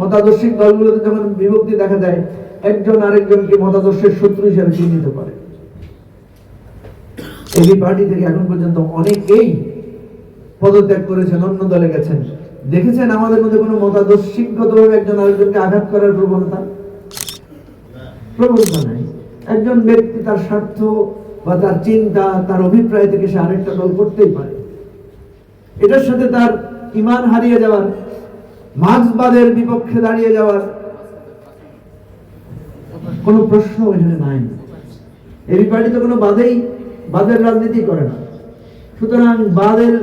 মতাদর্শিক দলগুলোতে যখন বিভক্তি দেখা যায়, একজন আরেকজনকে মতাদর্শের শত্রু হিসেবে চিহ্নিত করে। পার্টি থেকে এখন পর্যন্ত অনেকেই পদত্যাগ করেছেন, অন্য দলে গেছেন। দেখেছেন আমাদের মধ্যে কোনো একজন আরেকজনকে আঘাত করার প্রবণতা? প্রবণতা নাই। একজন ব্যক্তি তার স্বার্থ বা তার চিন্তা, তার অভিপ্রায় থেকে সে আরেকটা দল করতেই পারে। এটার সাথে তার ইমান হারিয়ে যাওয়ার মার্ক্সবাদের বিপক্ষে দাঁড়িয়ে যাওয়ার কোনো প্রশ্ন এখানে নাই। এই পার্টি তো কোনো বাদেই, বাদের রাজনীতি করে না। সুতরাং বাদের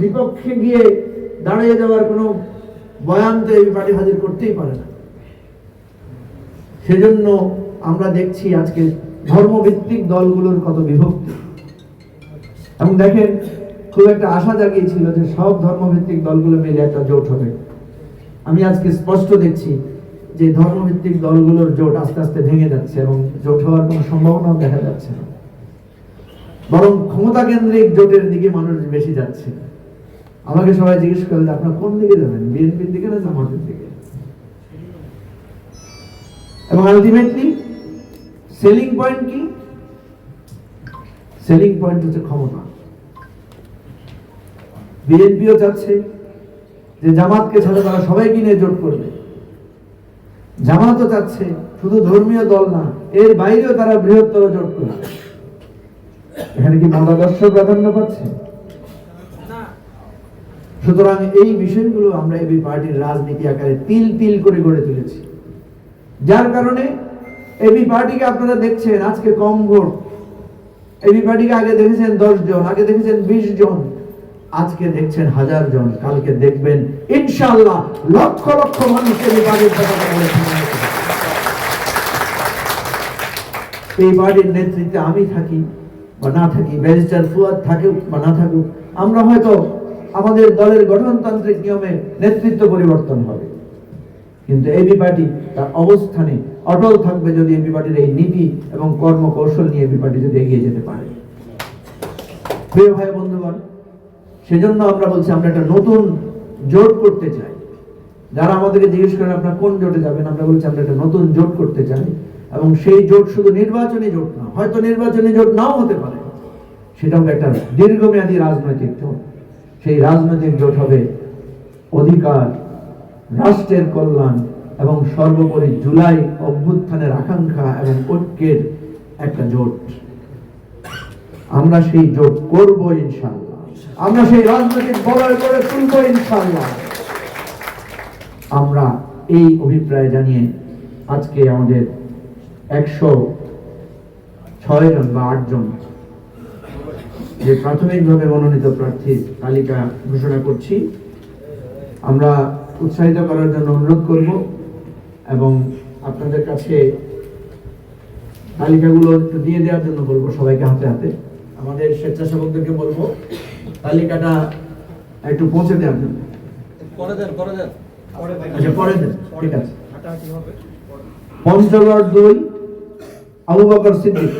বিপক্ষে গিয়ে দাঁড়িয়ে যাওয়ার কোনো বয়ান তো এই পার্টি হাজির করতেই পারে না। সেজন্য আমরা দেখছি আজকে ধর্মভিত্তিক দলগুলোর কত বিভক্তি। এবং দেখেন, খুব একটা আশা জাগিয়েছিল যে সব ধর্মভিত্তিক দলগুলো মিলে একটা জোট হবে। আমি আজকে স্পষ্ট দেখছি যে ধর্মভিত্তিক দলগুলোর জোট আস্তে আস্তে ভেঙে যাচ্ছে এবং জোট হওয়ার কোনো সম্ভাবনাও দেখা যাচ্ছে না। বরং ক্ষমতা কেন্দ্রিক জোটের দিকে মানুষ বেশি যাচ্ছে। আমাকে সবাই জিজ্ঞেস করে যে আপনার কোন দিকে যাবেন, বিএনপির দিকে না জামাতের দিকে? এবং আলটিমেটলি সেলিং পয়েন্ট কি? সেলিং পয়েন্ট হচ্ছে ক্ষমতা। বিএনপিও চাচ্ছে। যে জামাতকে ছাড়া তারা সবাইকে নিয়ে জোট করবে। জামাতও চাচ্ছে, শুধু ধর্মীয় দল না, এর বাইরেও তারা বৃহত্তর জোট করবে। এখানে কি মতাদর্শ প্রাধান্য পাচ্ছে? সুতরাং এই বিষয়গুলো আমরা এবি পার্টির রাজনীতি আকারে তিল তিল করে গড়ে তুলেছি। যার কারণে এবি পার্টিকে আপনারা দেখছেন, আজকে কম ভোট। এবি পার্টিকে আগে দেখেছেন দশ জন, আগে দেখেছেন বিশ জন। আজকে দেখছেন হাজার জন, কালকে দেখবেন, ইনশাআল্লাহ লক্ষ লক্ষ মানুষ এবি পার্টির পতাকা ধরে থাকবে। এই পার্টির নেতৃত্বে আমি থাকি বা না থাকি, ব্যারিস্টার ফুয়াদ থাকুক বা না থাকুক, আমরা হয়তো আমাদের দলের গঠনতান্ত্রিক নিয়মে নেতৃত্ব পরিবর্তন হবে কিন্তু এবি পার্টি তার অবস্থানে অটল থাকবে যদি এবি পার্টির এই নীতি এবং কর্মকৌশল নিয়ে এবি পার্টি যদি এগিয়ে যেতে পারে প্রিয় ভাই বন্ধুগণ সেজন্য আমরা বলছি, আমরা একটা নতুন জোট করতে চাই। যারা আমাদেরকে জিজ্ঞেস করেন আপনারা কোন জোটে যাবেন? আমরা বলছি, আমরা একটা নতুন জোট করতে চাই। এবং সেই জোট শুধু নির্বাচনী জোট না, হয়তো নির্বাচনী জোট নাও হতে পারে। সেটা হবে একটা দীর্ঘমেয়াদী রাজনৈতিক জোট। সেই রাজনৈতিক জোট হবে অধিকার, রাষ্ট্রের কল্যাণ এবং সর্বোপরি জুলাই অভ্যুত্থানের আকাঙ্ক্ষা এবং ঐক্যের একটা জোট। আমরা সেই জোট করব ইনশাআল্লাহ। আমরা সেই রাজনৈতিক বলয় করে তুলব ইনশাআল্লাহ। আমরা এই অভিপ্রায় জানিয়ে আজকে আমাদের একশো ছয় জন বা আট জন যে প্রাথমিকভাবে মনোনীত প্রার্থীর তালিকা ঘোষণা করছি, আমরা উৎসাহিত করার জন্য অনুরোধ করব এবং আপনাদের কাছে তালিকাগুলো একটু দিয়ে দেওয়ার জন্য বলব, সবাইকে হাতে হাতে। আমাদের স্বেচ্ছাসেবকদেরকে বলব তালিকাটা একটু পৌঁছে দেন। পরে করে দেন। করে দেন। আচ্ছা পরে দেন। ঠিক আছে। পঞ্চগড় দুই আবু বকর সিদ্দিক।